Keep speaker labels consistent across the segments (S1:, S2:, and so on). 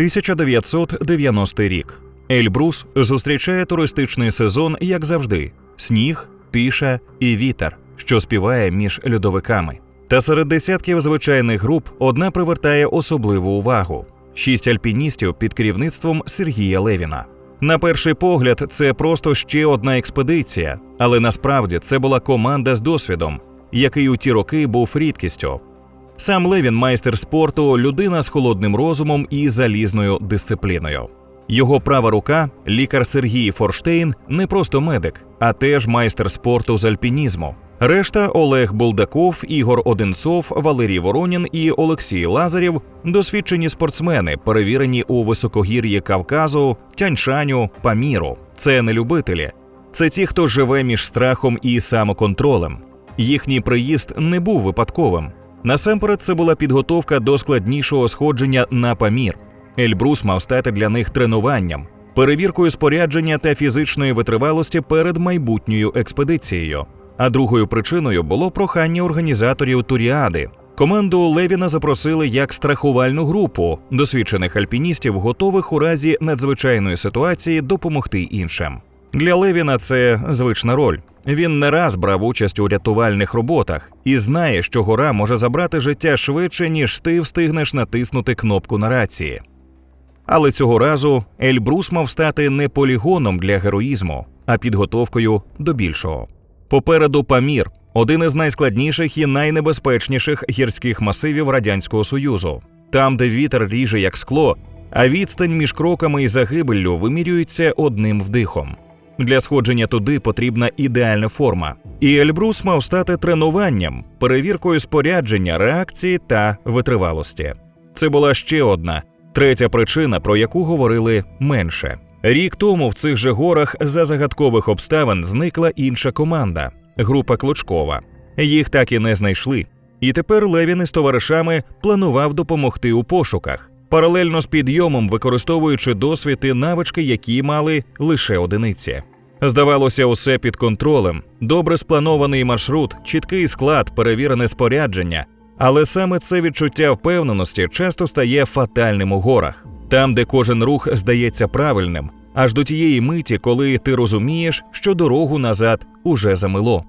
S1: 1990 рік. Ельбрус зустрічає туристичний сезон, як завжди: сніг, тиша і вітер, що співає між льодовиками. Та серед десятків звичайних груп одна привертає особливу увагу: шість альпіністів під керівництвом Сергія Левіна. На перший погляд, це просто ще одна експедиція, але насправді це була команда з досвідом, який у ті роки був рідкістю. Сам Левін, майстер спорту, людина з холодним розумом і залізною дисципліною. Його права рука, лікар Сергій Форштейн, не просто медик, а теж майстер спорту з альпінізму. Решта Олег Булдаков, Ігор Одинцов, Валерій Воронін і Олексій Лазарєв досвідчені спортсмени, перевірені у високогір'ї Кавказу, Тяньшаню, Паміру. Це не любителі, це ті, хто живе між страхом і самоконтролем. Їхній приїзд не був випадковим. Насамперед, це була підготовка до складнішого сходження на Памір. Ельбрус мав стати для них тренуванням, перевіркою спорядження та фізичної витривалості перед майбутньою експедицією. А другою причиною було прохання організаторів Туріади. Команду Левіна запросили як страхувальну групу досвідчених альпіністів, готових у разі надзвичайної ситуації допомогти іншим. Для Левіна це звична роль. Він не раз брав участь у рятувальних роботах і знає, що гора може забрати життя швидше, ніж ти встигнеш натиснути кнопку на рації. Але цього разу Ельбрус мав стати не полігоном для героїзму, а підготовкою до більшого. Попереду Памір один із найскладніших і найнебезпечніших гірських масивів Радянського Союзу, там, де вітер ріже як скло, а відстань між кроками і загибеллю вимірюється одним вдихом. Для сходження туди потрібна ідеальна форма, і Ельбрус мав стати тренуванням, перевіркою спорядження, реакції та витривалості. Це була ще одна третя причина, про яку говорили менше. Рік тому в цих же горах за загадкових обставин зникла інша команда група Клочкова. Їх так і не знайшли. І тепер Левін із товаришами планував допомогти у пошуках, паралельно з підйомом, використовуючи досвід і навички, які мали лише одиниці. Здавалося, усе під контролем, добре спланований маршрут, чіткий склад, перевірене спорядження. Але саме це відчуття впевненості часто стає фатальним у горах, там, де кожен рух здається правильним, аж до тієї миті, коли ти розумієш, що дорогу назад уже замило.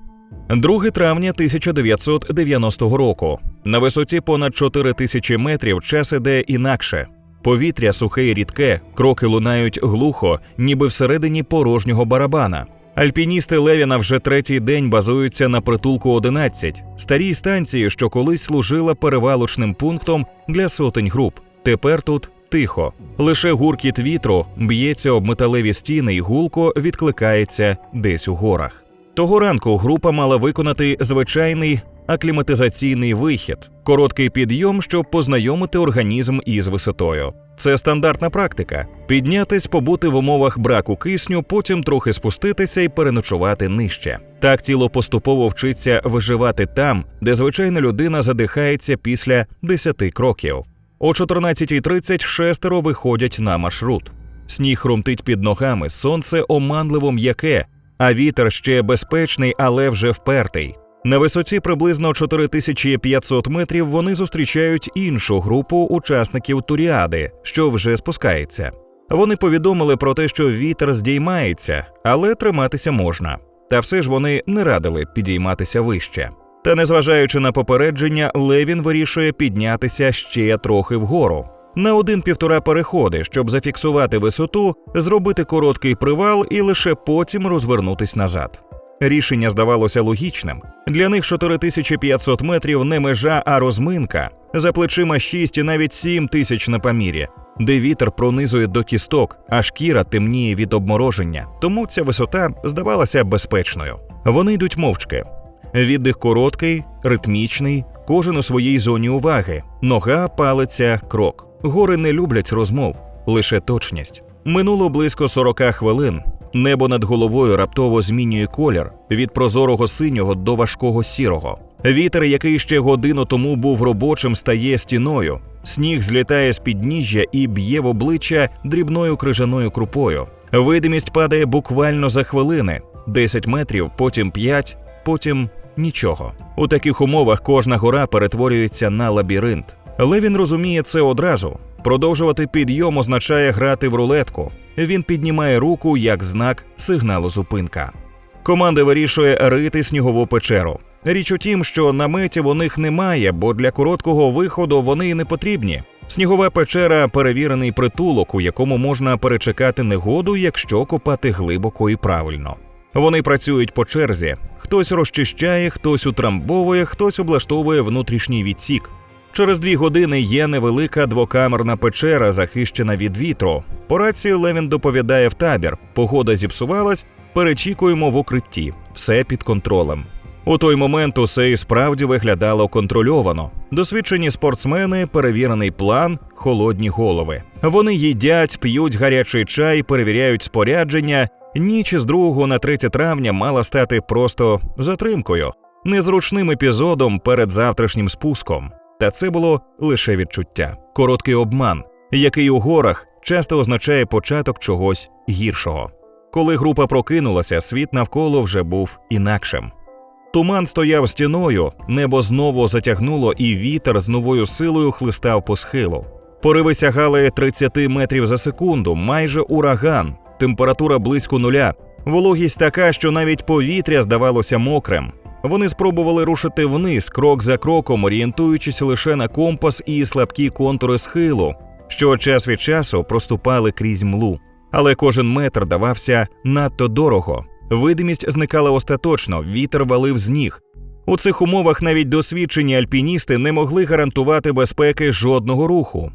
S1: 2 травня 1990 року на висоті понад 4 тисячі метрів час іде інакше. Повітря сухе і рідке, кроки лунають глухо, ніби всередині порожнього барабана. Альпіністи Левіна вже третій день базуються на притулку 11, старій станції, що колись служила перевалочним пунктом для сотень груп. Тепер тут тихо. Лише гуркіт вітру б'ється об металеві стіни і гулко відкликається десь у горах. Того ранку група мала виконати звичайний акліматизаційний вихід, короткий підйом, щоб познайомити організм із висотою. Це стандартна практика: піднятись, побути в умовах браку кисню, потім трохи спуститися і переночувати нижче. Так тіло поступово вчиться виживати там, де звичайна людина задихається після 10 кроків. О 14.30 шестеро виходять на маршрут. Сніг хрумтить під ногами, сонце оманливо м'яке, а вітер ще безпечний, але вже впертий. На висоті приблизно 4500 метрів вони зустрічають іншу групу учасників туріади, що вже спускається. Вони повідомили про те, що вітер здіймається, але триматися можна. Та все ж вони не радили підійматися вище. Та незважаючи на попередження, Левін вирішує піднятися ще трохи вгору. На один-півтора переходи, щоб зафіксувати висоту, зробити короткий привал і лише потім розвернутись назад. Рішення здавалося логічним. Для них 4500 метрів не межа, а розминка. За плечима 6 і навіть 7 тисяч на памірі, де вітер пронизує до кісток, а шкіра темніє від обмороження. Тому ця висота здавалася безпечною. Вони йдуть мовчки. Віддих короткий, ритмічний, кожен у своїй зоні уваги. Нога, палиця, крок. Гори не люблять розмов, лише точність. Минуло близько 40 хвилин. Небо над головою раптово змінює колір від прозорого синього до важкого сірого. Вітер, який ще годину тому був робочим, стає стіною. Сніг злітає з підніжжя і б'є в обличчя дрібною крижаною крупою. Видимість падає буквально за хвилини: 10 метрів, потім 5, потім нічого. У таких умовах кожна гора перетворюється на лабіринт. Левін розуміє це одразу. Продовжувати підйом означає грати в рулетку. Він піднімає руку як знак сигналу зупинка. Команда вирішує рити снігову печеру. Річ у тім, що наметів у них немає, бо для короткого виходу вони й не потрібні. Снігова печера перевірений притулок, у якому можна перечекати негоду, якщо копати глибоко і правильно. Вони працюють по черзі: хтось розчищає, хтось утрамбовує, хтось облаштовує внутрішній відсік. Через дві години є невелика двокамерна печера, захищена від вітру. По рації Левін доповідає в табір. Погода зіпсувалась, перечікуємо в укритті, все під контролем. У той момент усе і справді виглядало контрольовано. Досвідчені спортсмени, перевірений план, холодні голови. Вони їдять, п'ють гарячий чай, перевіряють спорядження. Ніч з 2 на 3 травня мала стати просто затримкою, незручним епізодом перед завтрашнім спуском. Та це було лише відчуття, короткий обман, який у горах часто означає початок чогось гіршого. Коли група прокинулася, світ навколо вже був інакшим. Туман стояв стіною, небо знову затягнуло, і вітер з новою силою хлистав по схилу. Пориви сягали 30 метрів за секунду, майже ураган, температура близько нуля, вологість така, що навіть повітря здавалося мокрим. Вони спробували рушити вниз, крок за кроком, орієнтуючись лише на компас і слабкі контури схилу, що час від часу проступали крізь млу. Але кожен метр давався надто дорого. Видимість зникала остаточно, вітер валив з ніг. У цих умовах навіть досвідчені альпіністи не могли гарантувати безпеки жодного руху.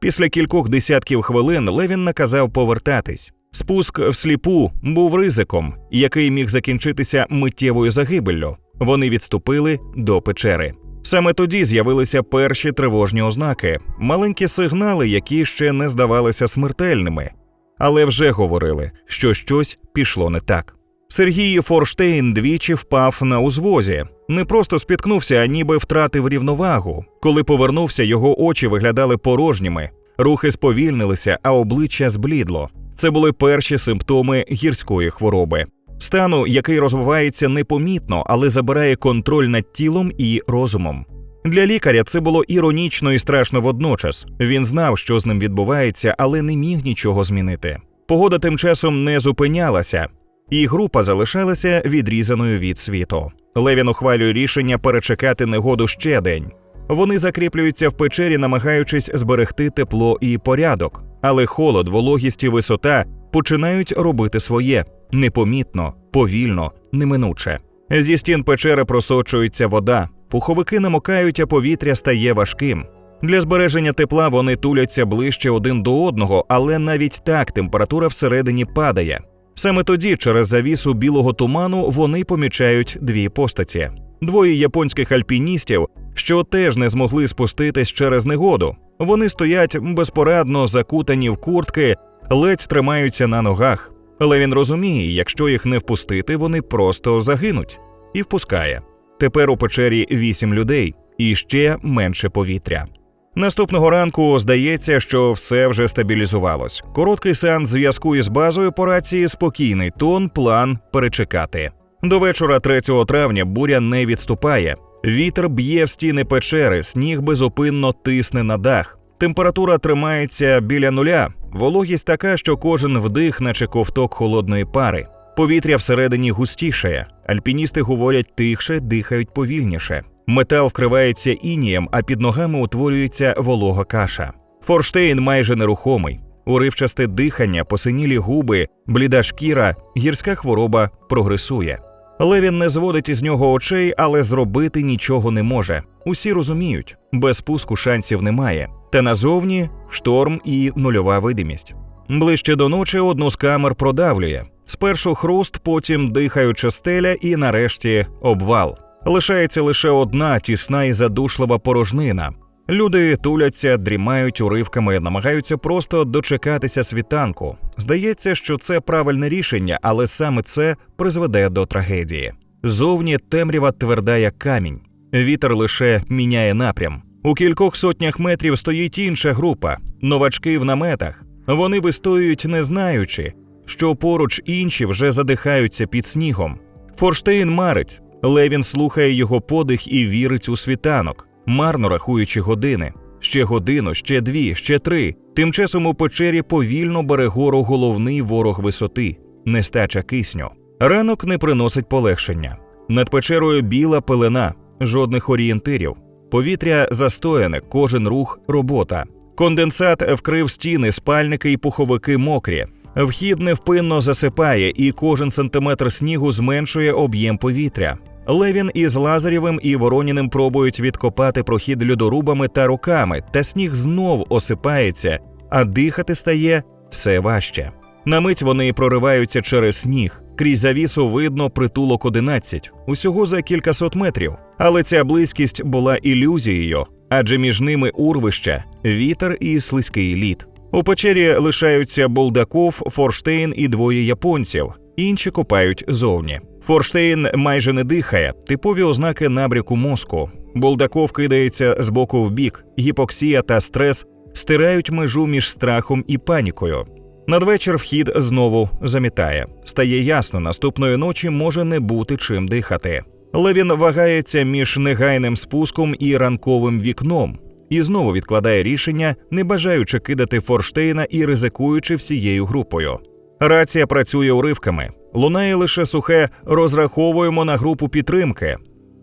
S1: Після кількох десятків хвилин Левін наказав повертатись. Спуск всліпу був ризиком, який міг закінчитися миттєвою загибеллю. Вони відступили до печери. Саме тоді з'явилися перші тривожні ознаки, маленькі сигнали, які ще не здавалися смертельними, але вже говорили, що щось пішло не так. Сергій Форштейн двічі впав на узвозі, не просто спіткнувся, а ніби втратив рівновагу. Коли повернувся, його очі виглядали порожніми, рухи сповільнилися, а обличчя зблідло. Це були перші симптоми гірської хвороби, стану, який розвивається непомітно, але забирає контроль над тілом і розумом. Для лікаря це було іронічно і страшно водночас. Він знав, що з ним відбувається, але не міг нічого змінити. Погода тим часом не зупинялася, і група залишалася відрізаною від світу. Левін ухвалює рішення перечекати негоду ще день. Вони закріплюються в печері, намагаючись зберегти тепло і порядок, але холод, вологість і висота починають робити своє непомітно, повільно, неминуче. Зі стін печери просочується вода, пуховики намокають, а повітря стає важким. Для збереження тепла вони туляться ближче один до одного, але навіть так температура всередині падає. Саме тоді, через завісу білого туману, вони помічають дві постаті: двоє японських альпіністів, що теж не змогли спуститись через негоду. Вони стоять безпорадно закутані в куртки, ледь тримаються на ногах. Але він розуміє, якщо їх не впустити, вони просто загинуть. І впускає. Тепер у печері вісім людей і ще менше повітря. Наступного ранку здається, що все вже стабілізувалось. Короткий сеанс зв'язку із базою по рації, спокійний тон, план перечекати. До вечора 3 травня буря не відступає. Вітер б'є в стіни печери, сніг безупинно тисне на дах. Температура тримається біля нуля, вологість така, що кожен вдих, наче ковток холодної пари. Повітря всередині густішає. Альпіністи говорять тихше, дихають повільніше. Метал вкривається інієм, а під ногами утворюється волога каша. Форштейн майже нерухомий. Уривчасте дихання, посинілі губи, бліда шкіра, гірська хвороба прогресує. Левін не зводить із нього очей, але зробити нічого не може. Усі розуміють, без спуску шансів немає. Та назовні шторм і нульова видимість. Ближче до ночі одну з камер продавлює. Спершу хруст, потім дихаюча стеля, і нарешті обвал. Лишається лише одна тісна і задушлива порожнина. Люди туляться, дрімають уривками, намагаються просто дочекатися світанку. Здається, що це правильне рішення, але саме це призведе до трагедії. Зовні темрява тверда як камінь. Вітер лише міняє напрям. У кількох сотнях метрів стоїть інша група новачки в наметах. Вони вистоюють, не знаючи, що поруч інші вже задихаються під снігом. Форштейн марить. Левін слухає його подих і вірить у світанок, марно рахуючи години. Ще годину, ще дві, ще три. Тим часом у печері повільно бере гору головний ворог висоти нестача кисню. Ранок не приносить полегшення. Над печерою біла пелена, жодних орієнтирів. Повітря застояне, кожен рух робота. Конденсат вкрив стіни, спальники і пуховики мокрі. Вхід невпинно засипає, і кожен сантиметр снігу зменшує об'єм повітря. Левін із Лазарєвим і Вороніним пробують відкопати прохід льодорубами та руками, та сніг знов осипається, а дихати стає все важче. На мить вони прориваються через сніг. Крізь завісу видно притулок 11, усього за кількасот метрів. Але ця близькість була ілюзією, адже між ними урвища, вітер і слизький лід. У печері лишаються Болдаков, Форштейн і двоє японців. Інші копають зовні. Форштейн майже не дихає, типові ознаки набряку мозку. Болдаков кидається з боку в бік, гіпоксія та стрес стирають межу між страхом і панікою. Надвечір вхід знову замітає. Стає ясно, наступної ночі може не бути чим дихати. Левін вагається між негайним спуском і ранковим вікном, і знову відкладає рішення, не бажаючи кидати Форштейна і ризикуючи всією групою. Рація працює уривками. Лунає лише сухе розраховуємо на групу підтримки.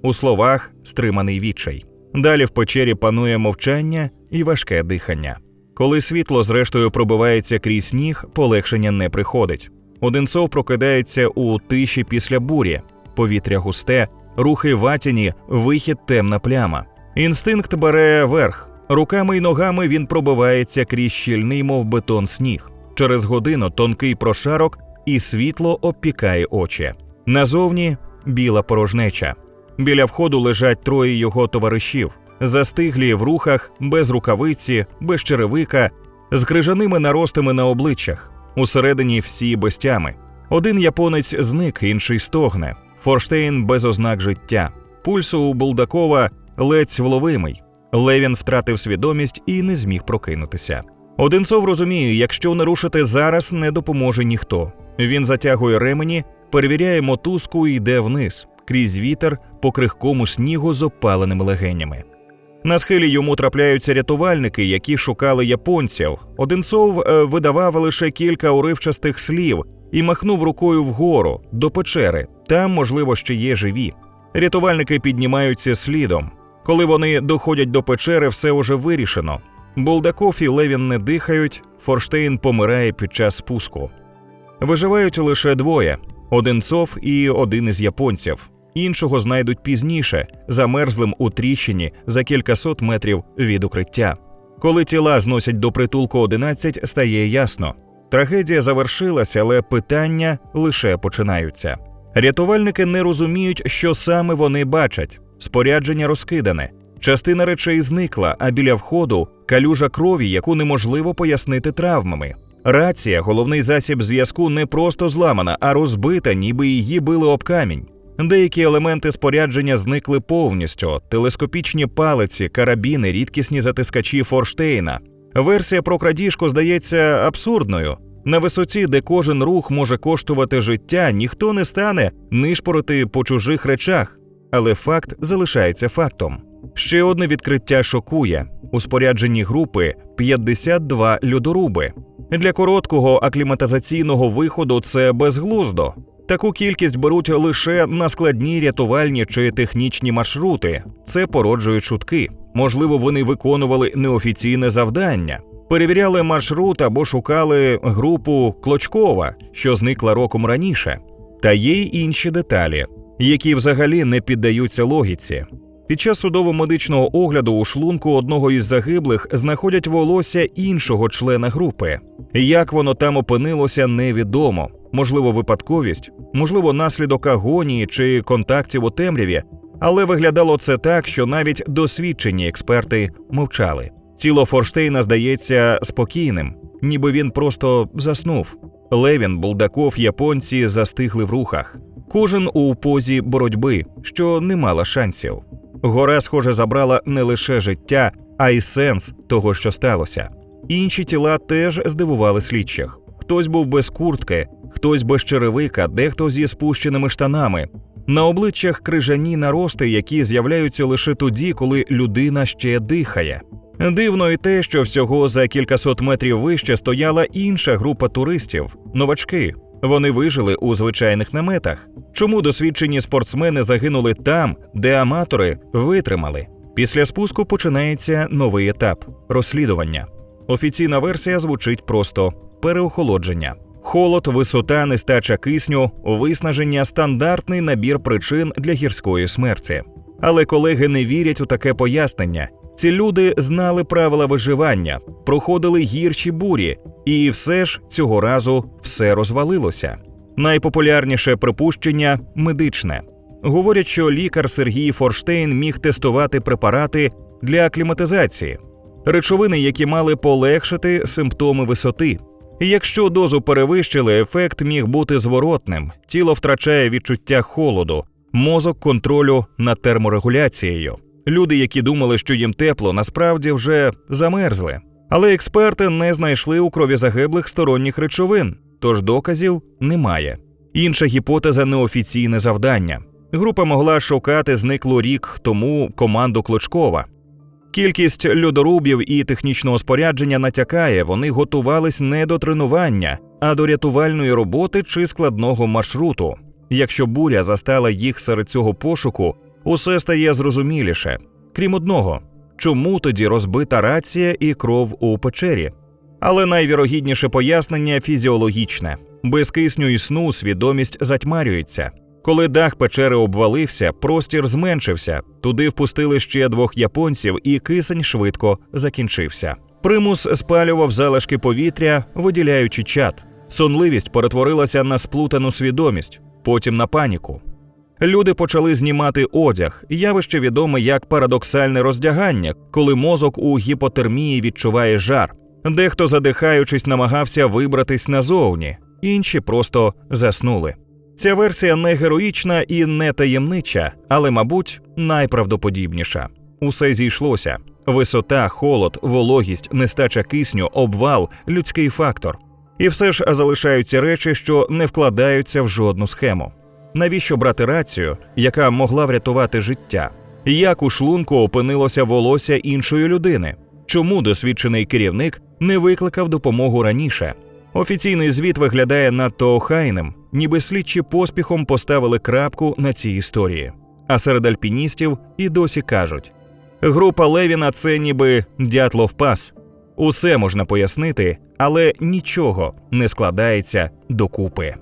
S1: У словах стриманий відчай. Далі в печері панує мовчання і важке дихання. Коли світло зрештою пробивається крізь сніг, полегшення не приходить. Одинцов прокидається у тиші після бурі, повітря густе, рухи ватяні, вихід темна пляма. Інстинкт бере верх. Руками й ногами він пробивається крізь щільний, мов бетон сніг. Через годину тонкий прошарок і світло обпікає очі. Назовні біла порожнеча. Біля входу лежать троє його товаришів, застиглі в рухах, без рукавиці, без черевика, з крижаними наростами на обличчях. Усередині всі без. Один японець зник, інший стогне. Форштейн без ознак життя. Пульс у Булдакова ледь вловимий. Левін втратив свідомість і не зміг прокинутися. Одинцов розуміє, якщо не рушити зараз, не допоможе ніхто. Він затягує ремені, перевіряє мотузку і йде вниз, крізь вітер по крихкому снігу з опаленими легенями. На схилі йому трапляються рятувальники, які шукали японців. Одинцов е, видавав лише кілька уривчастих слів і махнув рукою вгору до печери. Там, можливо, ще є живі. Рятувальники піднімаються слідом. Коли вони доходять до печери, все уже вирішено. Булдаков і Левін не дихають, Форштейн помирає під час спуску. Виживають лише двоє: Одинцов і один із японців. Іншого знайдуть пізніше, замерзлим у тріщині за кількасот метрів від укриття. Коли тіла зносять до притулку 11, стає ясно. Трагедія завершилася, але питання лише починаються. Рятувальники не розуміють, що саме вони бачать. Спорядження розкидане, частина речей зникла, а біля входу калюжа крові, яку неможливо пояснити травмами. Рація, головний засіб зв'язку, не просто зламана, а розбита, ніби її били об камінь. Деякі елементи спорядження зникли повністю: телескопічні палиці, карабіни, рідкісні затискачі Форштейна. Версія про крадіжку здається абсурдною. На висоті, де кожен рух може коштувати життя, ніхто не стане нишпорити по чужих речах, але факт залишається фактом. Ще одне відкриття шокує: у спорядженні групи 52 льодоруби. Для короткого акліматизаційного виходу це безглуздо. Таку кількість беруть лише на складні рятувальні чи технічні маршрути. Це породжує чутки. Можливо, вони виконували неофіційне завдання, перевіряли маршрут або шукали групу Клочкова, що зникла роком раніше. Та є й інші деталі, які взагалі не піддаються логіці. Під час судово-медичного огляду у шлунку одного із загиблих знаходять волосся іншого члена групи. Як воно там опинилося, невідомо. Можливо, випадковість, можливо, наслідок агонії чи контактів у темряві, але виглядало це так, що навіть досвідчені експерти мовчали. Тіло Форштейна здається спокійним, ніби він просто заснув. Левін, Булдаков, японці застигли в рухах. Кожен у позі боротьби, що не мала шансів. Гора, схоже, забрала не лише життя, а й сенс того, що сталося. Інші тіла теж здивували слідчих. Хтось був без куртки, хтось без черевика, дехто зі спущеними штанами. На обличчях крижані нарости, які з'являються лише тоді, коли людина ще дихає. Дивно і те, що всього за кількасот метрів вище стояла інша група туристів новачки. Вони вижили у звичайних наметах. Чому досвідчені спортсмени загинули там, де аматори витримали? Після спуску починається новий етап розслідування. Офіційна версія звучить просто переохолодження. Холод, висота, нестача кисню, виснаження стандартний набір причин для гірської смерті. Але колеги не вірять у таке пояснення. Ці люди знали правила виживання, проходили гірші бурі, і все ж цього разу все розвалилося. Найпопулярніше припущення медичне. Говорять, що лікар Сергій Форштейн міг тестувати препарати для акліматизації, речовини, які мали полегшити симптоми висоти. Якщо дозу перевищили, ефект міг бути зворотним, тіло втрачає відчуття холоду, мозок контролю над терморегуляцією. Люди, які думали, що їм тепло, насправді вже замерзли. Але експерти не знайшли у крові загиблих сторонніх речовин, тож доказів немає. Інша гіпотеза неофіційне завдання. Група могла шукати зниклу рік тому команду Клочкова. Кількість льодорубів і технічного спорядження натякає, вони готувались не до тренування, а до рятувальної роботи чи складного маршруту. Якщо буря застала їх серед цього пошуку, усе стає зрозуміліше. Крім одного, чому тоді розбита рація і кров у печері? Але найвірогідніше пояснення фізіологічне: без кисню і сну свідомість затьмарюється. Коли дах печери обвалився, простір зменшився. Туди впустили ще двох японців, і кисень швидко закінчився. Примус спалював залишки повітря, виділяючи чад. Сонливість перетворилася на сплутану свідомість, потім на паніку. Люди почали знімати одяг, явище відоме як парадоксальне роздягання, коли мозок у гіпотермії відчуває жар. Дехто, задихаючись, намагався вибратись назовні, інші просто заснули. Ця версія не героїчна і не таємнича, але, мабуть, найправдоподібніша. Усе зійшлося: висота, холод, вологість, нестача кисню, обвал, людський фактор. І все ж залишаються речі, що не вкладаються в жодну схему. Навіщо брати рацію, яка могла врятувати життя? Як у шлунку опинилося волосся іншої людини? Чому досвідчений керівник не викликав допомогу раніше? Офіційний звіт виглядає надто охайним, ніби слідчі поспіхом поставили крапку на цій історії. А серед альпіністів і досі кажуть: група Левіна це ніби дятлов пас. Усе можна пояснити, але нічого не складається докупи.